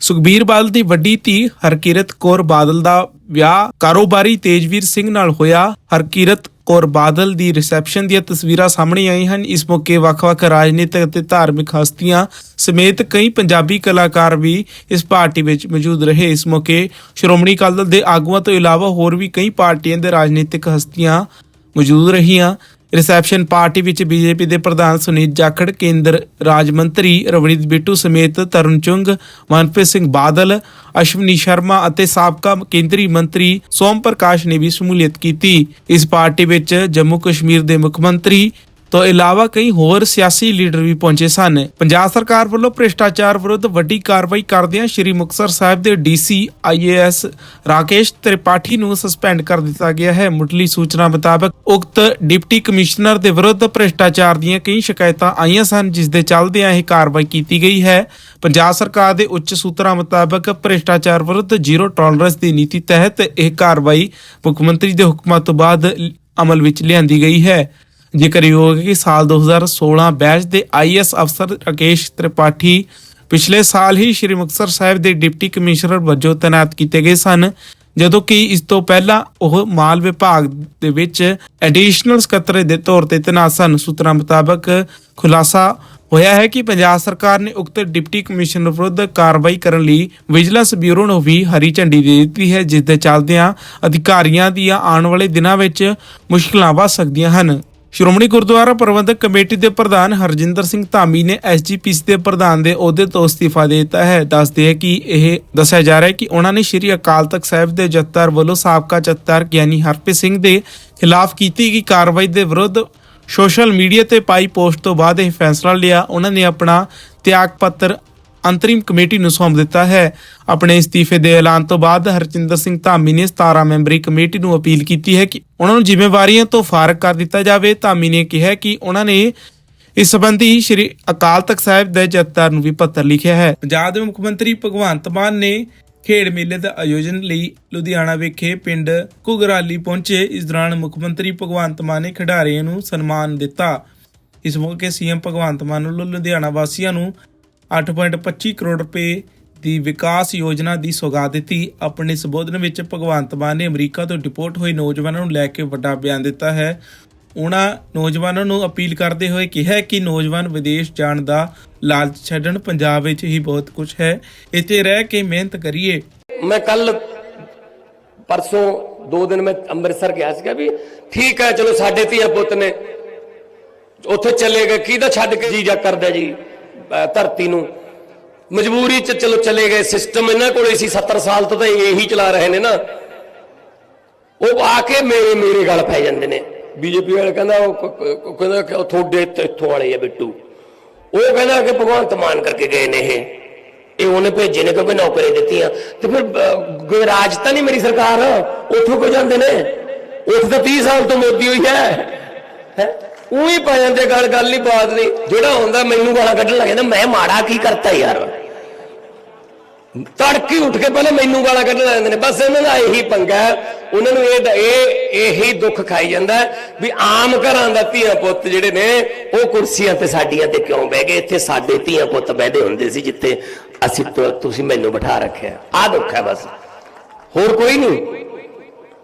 ਸੁਖਬੀਰ ਬਾਦਲ ਦੀ ਵੱਡੀ ਧੀ ਹਰਕੀਰਤ ਕੌਰ ਬਾਦਲ ਦਾ ਵਿਆਹ ਕਾਰੋਬਾਰੀ ਤੇਜਵੀਰ ਸਿੰਘ ਨਾਲ ਹੋਇਆ। ਹਰਕਿਰਤ ਕੌਰ ਬਾਦਲ ਦੀ ਰਿਸੈਪਸ਼ਨ ਦੀਆਂ ਤਸਵੀਰਾਂ ਸਾਹਮਣੇ ਆਈਆਂ ਹਨ। ਇਸ ਮੌਕੇ ਵੱਖ-ਵੱਖ ਰਾਜਨੀਤਿਕ ਅਤੇ ਧਾਰਮਿਕ ਹਸਤੀਆਂ ਸਮੇਤ ਕਈ ਪੰਜਾਬੀ ਕਲਾਕਾਰ ਵੀ ਇਸ ਪਾਰਟੀ ਵਿੱਚ ਮੌਜੂਦ ਰਹੇ। ਇਸ ਮੌਕੇ ਸ਼੍ਰੋਮਣੀ ਅਕਾਲੀ ਦਲ ਦੇ ਆਗੂਆਂ ਤੋਂ ਇਲਾਵਾ ਹੋਰ ਵੀ ਕਈ ਪਾਰਟੀਆਂ ਦੇ ਰਾਜਨੀਤਿਕ ਹਸਤੀਆਂ ਮੌਜੂਦ ਰਹੀਆਂ। ਰਿਸੈਪਸ਼ਨ ਪਾਰਟੀ ਵਿੱਚ ਬੀਜੇਪੀ ਦੇ ਪ੍ਰਧਾਨ ਸੁਨੀਤ ਜਾਖੜ, ਕੇਂਦਰ ਰਾਜ ਮੰਤਰੀ ਰਵਨੀਤ ਬਿੱਟੂ ਸਮੇਤ ਤਰੁਣ ਚੁੰਗ, ਮਨਪ੍ਰੀਤ ਸਿੰਘ ਬਾਦਲ, ਅਸ਼ਵਨੀ ਸ਼ਰਮਾ ਅਤੇ ਸਾਬਕਾ ਕੇਂਦਰੀ ਮੰਤਰੀ ਸੋਮ ਪ੍ਰਕਾਸ਼ ਨੇ ਵੀ ਸ਼ਮੂਲੀਅਤ ਕੀਤੀ। ਇਸ ਪਾਰਟੀ ਵਿੱਚ ਜੰਮੂ ਕਸ਼ਮੀਰ ਦੇ ਮੁੱਖ ਮੰਤਰੀ ਤੋਂ ਇਲਾਵਾ ਕਈ ਹੋਰ ਸਿਆਸੀ ਲੀਡਰ ਵੀ ਪਹੁੰਚੇ ਸਨ। ਪੰਜਾਬ ਸਰਕਾਰ ਵੱਲੋਂ ਭ੍ਰਿਸ਼ਟਾਚਾਰ ਵਿਰੁੱਧ ਵੱਡੀ ਕਾਰਵਾਈ ਕਰਦਿਆਂ ਸ਼੍ਰੀ ਮੁਕਤਸਰ ਸਾਹਿਬ ਦੇ ਡੀਸੀ ਆਈਏਐਸ ਰਾਕੇਸ਼ ਤ੍ਰਿਪਾਠੀ ਨੂੰ ਸਸਪੈਂਡ ਕਰ ਦਿੱਤਾ ਗਿਆ ਹੈ। ਮੁੱਢਲੀ ਸੂਚਨਾ ਮੁਤਾਬਕ ਉਕਤ ਡਿਪਟੀ ਕਮਿਸ਼ਨਰ ਦੇ ਵਿਰੁੱਧ ਭ੍ਰਿਸ਼ਟਾਚਾਰ ਦੀਆਂ ਕਈ ਸ਼ਿਕਾਇਤਾਂ ਆਈਆਂ ਸਨ, ਜਿਸ ਦੇ ਚੱਲਦਿਆਂ ਇਹ ਕਾਰਵਾਈ ਕੀਤੀ ਗਈ ਹੈ। ਪੰਜਾਬ ਸਰਕਾਰ ਦੇ ਉੱਚ ਸੂਤਰਾਂ ਮੁਤਾਬਕ ਭ੍ਰਿਸ਼ਟਾਚਾਰ ਵਿਰੁੱਧ ਜ਼ੀਰੋ ਟੋਲਰੈਂਸ ਦੀ ਨੀਤੀ ਤਹਿਤ ਇਹ ਕਾਰਵਾਈ ਮੁੱਖ ਮੰਤਰੀ ਦੇ ਹੁਕਮਾਂ ਤੋਂ ਬਾਅਦ ਅਮਲ ਵਿੱਚ ਲਿਆਂਦੀ ਗਈ ਹੈ। ਜ਼ਿਕਰਯੋਗ ਹੈ ਕਿ ਸਾਲ 2016 ਬੈਚ ਦੇ ਆਈਐਸ ਅਫਸਰ ਰਾਕੇਸ਼ ਤ੍ਰਿਪਾਠੀ ਪਿਛਲੇ ਸਾਲ ਹੀ ਸ਼੍ਰੀ ਮੁਕਤਸਰ ਸਾਹਿਬ ਦੇ ਡਿਪਟੀ ਕਮਿਸ਼ਨਰ ਵਜੋਂ ਤਾਇਨਾਤ ਕੀਤੇ ਗਏ ਸਨ, ਜਦੋਂ ਕਿ ਇਸ ਤੋਂ ਪਹਿਲਾਂ ਉਹ ਮਾਲ ਵਿਭਾਗ ਦੇ ਵਿੱਚ ਐਡੀਸ਼ਨਲ ਸਕੱਤਰ ਦੇ ਤੌਰ ਤੇ ਤਾਇਨਾਤ ਸਨ। ਸੂਤਰਾਂ ਮੁਤਾਬਕ ਖੁਲਾਸਾ ਹੋਇਆ ਹੈ ਕਿ ਪੰਜਾਬ ਸਰਕਾਰ ਨੇ ਉਕਤ ਡਿਪਟੀ ਕਮਿਸ਼ਨਰ ਵਿਰੁੱਧ ਕਾਰਵਾਈ ਕਰਨ ਲਈ ਵਿਜੀਲੈਂਸ ਬਿਊਰੋ ਨੂੰ ਵੀ ਹਰੀ ਝੰਡੀ ਦੇ ਦਿੱਤੀ ਹੈ, ਜਿਸ ਦੇ ਚੱਲਦਿਆਂ ਅਧਿਕਾਰੀਆਂ ਦੀਆਂ ਆਉਣ ਵਾਲੇ ਦਿਨਾਂ ਵਿੱਚ ਮੁਸ਼ਕਲਾਂ ਵੱਧ ਸਕਦੀਆਂ ਹਨ। ਸ਼੍ਰੋਮਣੀ ਗੁਰਦੁਆਰਾ ਪ੍ਰਬੰਧਕ ਕਮੇਟੀ ਦੇ ਪ੍ਰਧਾਨ ਹਰਜਿੰਦਰ ਸਿੰਘ ਧਾਮੀ ਨੇ ਐਸਜੀਪੀਸੀ ਦੇ ਪ੍ਰਧਾਨ ਦੇ ਅਹੁਦੇ ਤੋਂ ਅਸਤੀਫਾ ਦੇ ਦਿੱਤਾ ਹੈ। ਦੱਸਦੇ ਹੈ ਕਿ ਇਹ ਦੱਸਿਆ ਜਾ ਰਿਹਾ ਹੈ ਕਿ ਉਹਨਾਂ ਨੇ ਸ਼੍ਰੀ ਅਕਾਲ ਤਖਤ ਸਾਹਿਬ ਦੇ ਜਥੇਦਾਰ ਵੱਲੋਂ ਸਾਬਕਾ ਜਥੇਦਾਰ ਗਿਆਨੀ ਹਰਪ੍ਰੀਤ ਸਿੰਘ ਦੇ ਖਿਲਾਫ ਕੀਤੀ ਗਈ ਕਾਰਵਾਈ ਦੇ ਵਿਰੁੱਧ ਸੋਸ਼ਲ ਮੀਡੀਆ ਤੇ ਪਾਈ ਪੋਸਟ ਤੋਂ ਬਾਅਦ ਇਹ ਫੈਸਲਾ ਲਿਆ। ਉਹਨਾਂ ਨੇ ਆਪਣਾ ਤਿਆਗ ਪੱਤਰ ਅੰਤਰਿਮ ਕਮੇਟੀ ਨੂੰ ਸੌਂਪ ਦਿੱਤਾ ਹੈ। ਆਪਣੇ ਅਸਤੀਫੇ ਦੇ ਐਲਾਨ ਤੋਂ ਬਾਅਦ ਹਰਚਿੰਦਰ ਸਿੰਘ ਧਾਮੀ ਨੇ 17 ਮੈਂਬਰੀ ਕਮੇਟੀ ਨੂੰ ਅਪੀਲ ਕੀਤੀ ਹੈ ਕਿ ਉਹਨਾਂ ਨੂੰ ਜ਼ਿੰਮੇਵਾਰੀਆਂ ਤੋਂ ਫਾਰਗ ਕਰ ਦਿੱਤਾ ਜਾਵੇ। ਧਾਮੀ ਨੇ ਕਿਹਾ ਕਿ ਉਹਨਾਂ ਨੇ ਇਸ ਸੰਬੰਧੀ ਸ਼੍ਰੀ ਅਕਾਲ ਤਖਤ ਸਾਹਿਬ ਦੇ ਜਥੇਦਾਰ ਨੂੰ ਵੀ ਪੱਤਰ ਲਿਖਿਆ ਹੈ। ਪੰਜਾਬ ਦੇ ਮੁੱਖ ਮੰਤਰੀ ਭਗਵੰਤ ਮਾਨ ਨੇ ਖੇਡ ਮੇਲੇ ਦਾ ਆਯੋਜਨ ਲਈ ਲੁਧਿਆਣਾ ਵਿਖੇ ਪਿੰਡ ਘੁਗਰਾਲੀ ਪਹੁੰਚੇ। ਇਸ ਦੌਰਾਨ ਮੁੱਖ ਮੰਤਰੀ ਭਗਵੰਤ ਮਾਨ ਨੇ ਖਿਡਾਰੀਆਂ ਨੂੰ ਸਨਮਾਨ ਦਿੱਤਾ। ਇਸ ਮੌਕੇ ਸੀਐਮ ਭਗਵੰਤ ਮਾਨ ਵੱਲੋਂ ਲੁਧਿਆਣਾ ਵਾਸੀਆਂ ਨੂੰ 8.25 ਕਰੋੜ ਰੁਪਏ ਦੀ ਵਿਕਾਸ ਯੋਜਨਾ ਦੀ ਸੌਗਾਤ ਦਿੱਤੀ। ਆਪਣੇ ਸੰਬੋਧਨ ਵਿੱਚ ਭਗਵੰਤ ਮਾਨ ਨੇ ਅਮਰੀਕਾ ਤੋਂ ਡਿਪੋਰਟ ਹੋਏ ਨੌਜਵਾਨਾਂ ਨੂੰ ਲੈ ਕੇ ਵੱਡਾ ਬਿਆਨ ਦਿੱਤਾ ਹੈ। ਉਹਨਾਂ ਨੌਜਵਾਨਾਂ ਨੂੰ ਅਪੀਲ ਕਰਦੇ ਹੋਏ ਕਿਹਾ ਕਿ ਨੌਜਵਾਨ ਵਿਦੇਸ਼ ਜਾਣ ਦਾ ਲਾਲਚ ਛੱਡਣ, ਪੰਜਾਬ ਵਿੱਚ ਹੀ ਬਹੁਤ ਕੁਝ ਹੈ। ਇੱਥੇ ਰਹਿ ਕੇ ਮਿਹਨਤ ਕਰੀਏ। ਮੈਂ ਕੱਲ ਪਰਸੋਂ ਦੋ ਦਿਨ ਮੈਂ ਅੰਮ੍ਰਿਤਸਰ ਗਿਆ ਸੀਗਾ ਵੀ ਠੀਕ ਹੈ, ਚਲੋ ਸਾਡੇ ਧੀਆ ਪੁੱਤ ਨੇ ਉੱਥੇ ਚਲੇ ਗਏ। ਕਿਹਦਾ ਛੱਡ ਕੇ ਜੀ ਜਾ ਕਰਦਾ ਜੀ? ਧਰਤੀ ਨੂੰ। ਮਜਬੂਰੀ ਚ ਚਲੋ ਚਲੇ ਗਏ। ਸਿਸਟਮ ਇਹਨਾਂ ਕੋਲੇ ਸੀ 70 ਸਾਲ ਤੋਂ ਤਾਂ ਇਹੀ ਚਲਾ ਰਹੇ ਨੇ ਨਾ। ਉਹ ਆ ਕੇ ਮੇਰੇ ਮੇਰੇ ਗੱਲ ਪੈ ਜਾਂਦੇ ਨੇ। ਬੀਜੇਪੀ ਵਾਲੇ ਕਹਿੰਦਾ ਉਹ ਕਹਿੰਦਾ ਕਿ ਤੁਹਾਡੇ ਇੱਥੋਂ ਵਾਲੇ ਆ ਬਿੱਟੂ। ਉਹ ਕਹਿੰਦਾ ਕਿ ਭਗਵੰਤ ਮਾਨ ਕਰਕੇ ਗਏ ਨੇ ਇਹ। ਇਹ ਉਹਨੇ ਭੇਜੇ ਨੇ ਕਿਉਂਕਿ ਨੌਕਰੀ ਦਿੱਤੀਆਂ। ਤੇ ਫਿਰ ਅਹ, ਕੋਈ ਤਾਂ ਨਹੀਂ ਮੇਰੀ ਸਰਕਾਰ? ਉੱਥੋਂ ਕੋ ਜਾਂਦੇ ਨੇ? ਉੱਥੇ ਤਾਂ 30 ਸਾਲ ਤੋਂ ਮੋਦੀ ਹੋਈ ਹੈ। ਹੈ? ਉਹੀ ਪੈ ਜਾਂਦੇ ਗੱਲ ਗੱਲ ਹੀ ਬਾਤ ਨਹੀਂ। ਜਿਹੜਾ ਹੁੰਦਾ ਮੈਨੂੰ ਗਾਲਾਂ ਕੱਢਣ ਲੱਗ ਜਾਂਦਾ, ਮੈਂ ਮਾੜਾ ਕੀ ਕਰਤਾ ਯਾਰ? ਤੜਕੀ ਉੱਠ ਕੇ ਪਹਿਲਾਂ ਮੈਨੂੰ ਗਾਲਾਂ ਕੱਢਣ ਲੱਗ ਜਾਂਦੇ ਨੇ। ਬਸ ਇਹਨਾਂ ਦਾ ਇਹੀ ਪੰਗਾ ਉਹਨਾਂ ਨੂੰ ਇਹ ਇਹ ਇਹੀ ਦੁੱਖ ਖਾਈ ਜਾਂਦਾ ਵੀ ਆਮ ਘਰਾਂ ਦਾ ਧੀਆਂ ਪੁੱਤ ਜਿਹੜੇ ਨੇ, ਉਹ ਕੁਰਸੀਆਂ ਤੇ ਸਾਡੀਆਂ ਤੇ ਕਿਉਂ ਬਹਿ ਗਏ? ਇੱਥੇ ਸਾਡੇ ਧੀਆਂ ਪੁੱਤ ਬਹਿਦੇ ਹੁੰਦੇ ਸੀ ਜਿੱਥੇ ਅਸੀਂ ਤੁਸੀਂ ਮੈਨੂੰ ਬਿਠਾ ਰੱਖਿਆ। ਆਹ ਦੁੱਖ ਹੈ ਬਸ। ਹੋਰ ਕੋਈ ਨਹੀਂ।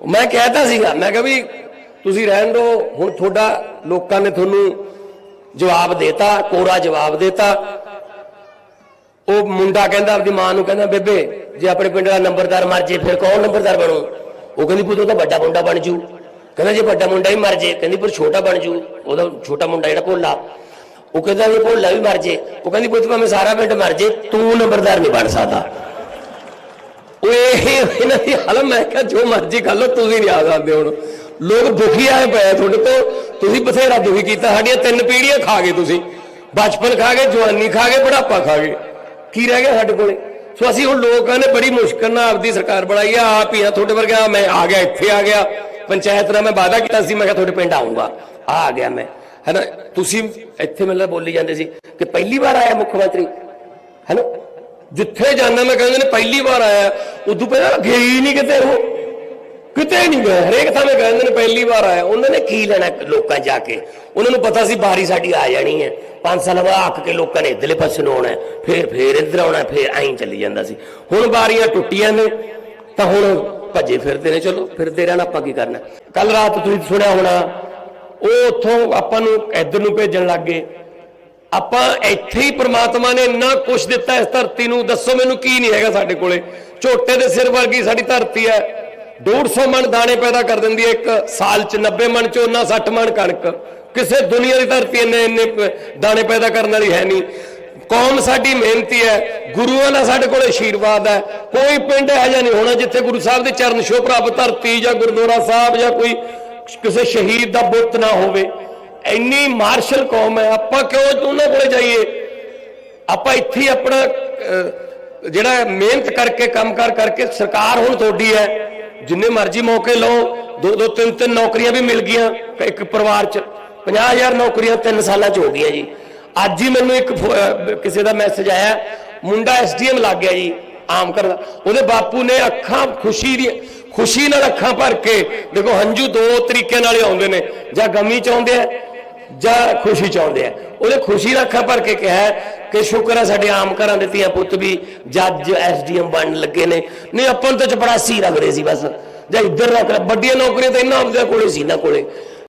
ਮੈਂ ਕਹਿਤਾ ਸੀਗਾ, ਮੈਂ ਕਿਹਾ ਵੀ ਤੁਸੀਂ ਰਹਿਣ ਦਿਓ ਹੁਣ ਤੁਹਾਡਾ ਲੋਕਾਂ ਨੇ ਤੁਹਾਨੂੰ ਜਵਾਬ ਦੇਤਾ, ਕੋਰਾ ਜਵਾਬ ਦੇਤਾ। ਉਹ ਮੁੰਡਾ ਕਹਿੰਦਾ, ਆਪਦੀ ਮਾਂ ਨੂੰ ਕਹਿੰਦਾ, ਬੇਬੇ, ਜੇ ਆਪਣੇ ਪਿੰਡ ਦਾ ਨੰਬਰਦਾਰ ਮਰ ਜੇ, ਫਿਰ ਕੌਣ ਨੰਬਰਦਾਰ ਬਣੂ? ਉਹ ਕਹਿੰਦੀ, ਪੁੱਤ, ਉਹ ਤਾਂ ਵੱਡਾ ਮੁੰਡਾ ਬਣ ਜੂ। ਕਹਿੰਦਾ, ਜੇ ਵੱਡਾ ਮੁੰਡਾ ਹੀ ਮਰ ਜੇ, ਕਹਿੰਦੀ ਪਰ ਛੋਟਾ ਬਣ ਜੂ। ਉਹਦਾ ਛੋਟਾ ਮੁੰਡਾ ਜਿਹੜਾ ਭੋਲਾ। ਉਹ ਕਹਿੰਦਾ ਜੇ ਭੋਲਾ ਵੀ ਮਰ ਜੇ। ਉਹ ਕਹਿੰਦੀ, ਪੁੱਤ, ਭਾਵੇਂ ਸਾਰਾ ਪਿੰਡ ਮਰ ਜੇ, ਤੂੰ ਨੰਬਰਦਾਰ ਨਹੀਂ ਬਣ ਸਕਦਾ। ਉਹ ਇਹ ਇਹਨਾਂ ਦੀ ਹਾਲਤ ਮੈਂ ਕਿਹਾ, ਜੋ ਮਰਜ਼ੀ ਕਰ ਲਓ, ਤੁਸੀਂ ਨਹੀਂ ਆ ਸਕਦੇ ਹੁਣ। ਲੋਕ ਦੁਖੀ ਆਏ ਪਏ ਤੁਹਾਡੇ ਤੋਂ। ਤੁਸੀਂ ਬਥੇਰਾ ਦੁਖੀ ਕੀਤਾ। ਸਾਡੀਆਂ ਤਿੰਨ ਪੀੜ੍ਹੀਆਂ ਖਾ ਗਏ ਤੁਸੀਂ। ਬਚਪਨ ਖਾ ਗਏ, ਜਵਾਨੀ ਖਾ ਗਏ, ਬੁਢਾਪਾ ਖਾ ਗਏ। ਕੀ ਰਹਿ ਗਿਆ ਸਾਡੇ ਕੋਲੇ? ਸੋ ਅਸੀਂ ਹੁਣ ਲੋਕਾਂ ਨੇ ਬੜੀ ਮੁਸ਼ਕਲ ਨਾਲ ਆਪਦੀ ਸਰਕਾਰ ਬਣਾਈ ਆ। ਆਪ ਹੀ ਆ ਤੁਹਾਡੇ ਵਰਗਾ। ਮੈਂ ਆ ਗਿਆ, ਇੱਥੇ ਆ ਗਿਆ। ਪੰਚਾਇਤ ਨਾਲ ਮੈਂ ਵਾਅਦਾ ਕੀਤਾ ਸੀ। ਮੈਂ ਕਿਹਾ ਤੁਹਾਡੇ ਪਿੰਡ ਆਉਂਗਾ ਆ ਆ ਗਿਆ ਮੈਂ। ਹੈਨਾ? ਤੁਸੀਂ ਇੱਥੇ ਮੈਨੂੰ ਬੋਲੀ ਜਾਂਦੇ ਸੀ ਕਿ ਪਹਿਲੀ ਵਾਰ ਆਇਆ ਮੁੱਖ ਮੰਤਰੀ। ਹੈਨਾ? ਜਿੱਥੇ ਜਾਂਦਾ ਮੈਂ ਕਹਿੰਦੇ ਨੇ ਪਹਿਲੀ ਵਾਰ ਆਇਆ। ਉਦੋਂ ਪਹਿਲਾਂ ਗਏ ਨਹੀਂ ਕਿਤੇ ਉਹ। ਕਿਤੇ ਨਹੀਂ ਗਏ। ਹਰੇਕ ਥਾਂ ਮੈਂ ਕਹਿੰਦੇ ਨੇ ਪਹਿਲੀ ਵਾਰ ਆਇਆ। ਉਹਨਾਂ ਨੇ ਕੀ ਲੈਣਾ ਲੋਕਾਂ ਜਾ ਕੇ? ਉਹਨਾਂ ਨੂੰ ਪਤਾ ਸੀ ਬਾਰੀ ਸਾਡੀ ਆ ਜਾਣੀ ਹੈ। ਪੰਜ ਸਾਲ ਬਾਅਦ ਆਖ ਕੇ ਲੋਕਾਂ ਨੇ ਇਧਰਲੇ ਪਾਸੇ ਨੂੰ ਆਉਣਾ ਹੈ, ਫਿਰ ਫਿਰ ਇੱਧਰ ਆਉਣਾ ਹੈ, ਫਿਰ ਐਂ ਚੱਲੀ ਜਾਂਦਾ ਸੀ। ਹੁਣ ਬਾਰੀਆਂ ਟੁੱਟੀਆਂ ਨੇ ਤਾਂ ਹੁਣ ਭੱਜੇ ਫਿਰਦੇ ਨੇ। ਚਲੋ ਫਿਰਦੇ ਰਹਿਣਾ ਆਪਾਂ ਕੀ ਕਰਨਾ ਕੱਲ ਰਾਤ ਤੁਸੀਂ ਸੁਣਿਆ ਹੋਣਾ ਉਹ ਉੱਥੋਂ ਆਪਾਂ ਨੂੰ ਇੱਧਰ ਨੂੰ ਭੇਜਣ ਲੱਗ ਗਏ। ਆਪਾਂ ਇੱਥੇ ਹੀ ਪ੍ਰਮਾਤਮਾ ਨੇ ਇੰਨਾ ਕੁਝ ਦਿੱਤਾ ਇਸ ਧਰਤੀ ਨੂੰ। ਦੱਸੋ ਮੈਨੂੰ ਕੀ ਨਹੀਂ ਹੈਗਾ ਸਾਡੇ ਕੋਲੇ। ਝੋਟੇ ਦੇ ਸਿਰ ਵਰਗੀ ਸਾਡੀ ਧਰਤੀ ਹੈ। 150 ਮਣ ਦਾਣੇ ਪੈਦਾ ਕਰ ਦਿੰਦੀ ਹੈ ਇੱਕ। ਸਾਲ ਚ 90 ਮਣ ਝੋਨਾ 60 ਮਣ ਕਣਕ। ਕਿਸੇ ਦੁਨੀਆ ਦੀ ਧਰਤੀ ਇੰਨੇ ਇੰਨੇ ਦਾਣੇ ਪੈਦਾ ਕਰਨ ਵਾਲੀ ਹੈ ਨਹੀਂ। ਕੌਮ ਸਾਡੀ ਮਿਹਨਤੀ ਹੈ। ਗੁਰੂਆਂ ਦਾ ਸਾਡੇ ਕੋਲ ਆਸ਼ੀਰਵਾਦ ਹੈ। ਕੋਈ ਪਿੰਡ ਇਹੋ ਜਿਹਾ ਨਹੀਂ ਹੋਣਾ ਜਿੱਥੇ ਗੁਰੂ ਸਾਹਿਬ ਦੇ ਚਰਨ ਛੋਹ ਪ੍ਰਾਪਤ ਧਰਤੀ ਜਾਂ ਗੁਰਦੁਆਰਾ ਸਾਹਿਬ ਜਾਂ ਕੋਈ ਕਿਸੇ ਸ਼ਹੀਦ ਦਾ ਬੁੱਤ ਨਾ ਹੋਵੇ। ਇੰਨੀ ਮਾਰਸ਼ਲ ਕੌਮ ਹੈ। ਆਪਾਂ ਕਿਉਂ ਉਹਨਾਂ ਕੋਲੇ ਜਾਈਏ? ਆਪਾਂ ਇੱਥੇ ਆਪਣਾ ਜਿਹੜਾ ਮਿਹਨਤ ਕਰਕੇ, ਕੰਮਕਾਰ ਕਰਕੇ ਸਰਕਾਰ ਹੁਣ ਤੁਹਾਡੀ ਹੈ। ਜਿੰਨੇ ਮਰਜ਼ੀ ਮੌਕੇ ਲਓ, ਦੋ ਦੋ, ਤਿੰਨ ਤਿੰਨ ਨੌਕਰੀਆਂ ਵੀ ਮਿਲ ਗਈਆਂ ਇੱਕ ਪਰਿਵਾਰ 'ਚ। 50000 ਨੌਕਰੀਆਂ 3 ਸਾਲਾਂ 'ਚ ਹੋ ਗਈਆਂ ਜੀ। ਅੱਜ ਹੀ ਮੈਨੂੰ ਇੱਕ ਫੋ- ਕਿਸੇ ਦਾ ਮੈਸੇਜ ਆਇਆ, ਮੁੰਡਾ ਐਸਡੀਐਮ ਲੱਗ ਗਿਆ ਜੀ, ਆਮ ਕਰ ਉਹਦੇ ਬਾਪੂ ਨੇ ਅੱਖਾਂ ਖੁਸ਼ੀ ਦੀ ਖੁਸ਼ੀ ਨਾਲ ਅੱਖਾਂ ਭਰ ਕੇ, ਦੇਖੋ ਹੰਝੂ ਦੋ ਤਰੀਕੇ ਨਾਲ ਆਉਂਦੇ ਨੇ। ਜਾਂ ਗਮੀ ਚ ਆਉਂਦੇ ਆ ਜਾਂ ਖੁਸ਼ੀ ਚਾਹੁੰਦੇ ਆ। ਉਹਨੇ ਖੁਸ਼ੀ ਦਾ ਅੱਖਾਂ ਭਰ ਕੇ ਕਿਹਾ ਕਿ ਸ਼ੁਕਰ ਹੈ ਸਾਡੇ ਆਮ ਘਰਾਂ ਦੇ ਧੀਆਂ ਪੁੱਤ ਵੀ ਜੱਜ ਐਸਡੀਐਮ ਬਣਨ ਲੱਗੇ ਨੇ। ਨਹੀਂ, ਆਪਾਂ ਨੂੰ ਤਾਂ ਚਪੜਾਸੀ ਲੱਗ ਰਹੇ ਸੀ ਬਸ। ਜਾਂ ਇੱਧਰ ਰੱਖ ਲੈ, ਵੱਡੀਆਂ ਨੌਕਰੀਆਂ ਤਾਂ ਇਹਨਾਂ ਆਪਦੇ ਕੋਲੇ ਸੀ ਨਾ ਕੋਲੇ।